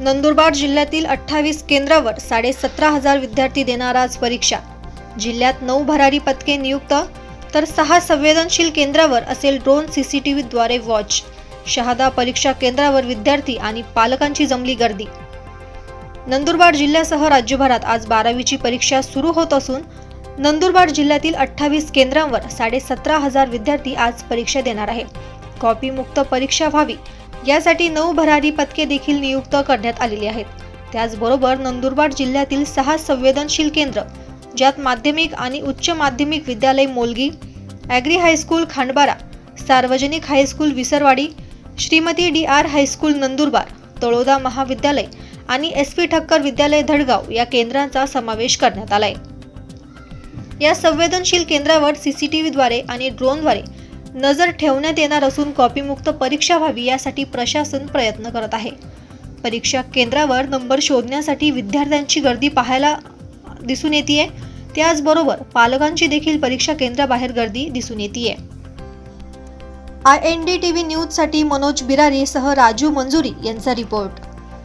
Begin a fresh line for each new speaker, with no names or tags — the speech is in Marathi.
नंदुरबार जिल्ह्यातील अठ्ठावीस केंद्रावर साडेसतरा हजार विद्यार्थी देणार आज परीक्षा. जिल्ह्यात नऊ भरारी पथके नियुक्त तर सहा संवेदनशील केंद्रावर असेल ड्रोन सीसीटीव्हीद्वारे वॉच. शहादा परीक्षा केंद्रावर विद्यार्थी आणि पालकांची जमली गर्दी. नंदुरबार जिल्ह्यासह राज्यभरात आज बारावीची परीक्षा सुरू होत असून नंदुरबार जिल्ह्यातील अठ्ठावीस केंद्रांवर साडेसतरा हजार विद्यार्थी आज परीक्षा देणार आहे. कॉपीमुक्त परीक्षा व्हावी यासाठी नऊ भरारी पथके देखील नियुक्त करण्यात आलेली आहेत. त्याचबरोबर नंदुरबार जिल्ह्यातील सहा संवेदनशील केंद्र ज्यात माध्यमिक आणि उच्च माध्यमिक विद्यालय मोलगी ॲग्री हायस्कूल खांडबारा सार्वजनिक high school Visarwadi Shrimati D R high school Nandurbar Taloda महाविद्यालय आणि एस पी ठक्कर विद्यालय धडगाव या केंद्रांचा समावेश करण्यात आलाय. या संवेदनशील केंद्रावर सीसीटीव्हीद्वारे आणि ड्रोनद्वारे नजर ठेवण्यात येणार असून कॉपीमुक्त परीक्षा व्हावी यासाठी प्रशासन प्रयत्न करत आहे. परीक्षा केंद्रावर नंबर शोधण्यासाठी विद्यार्थ्यांची गर्दी पाहायला दिसून येते त्याचबरोबर पालकांची देखील परीक्षा केंद्राबाहेर गर्दी दिसून येते I N D T V न्यूजसाठी मनोज बिरारी सह राजू मंजुरी यांचा रिपोर्ट.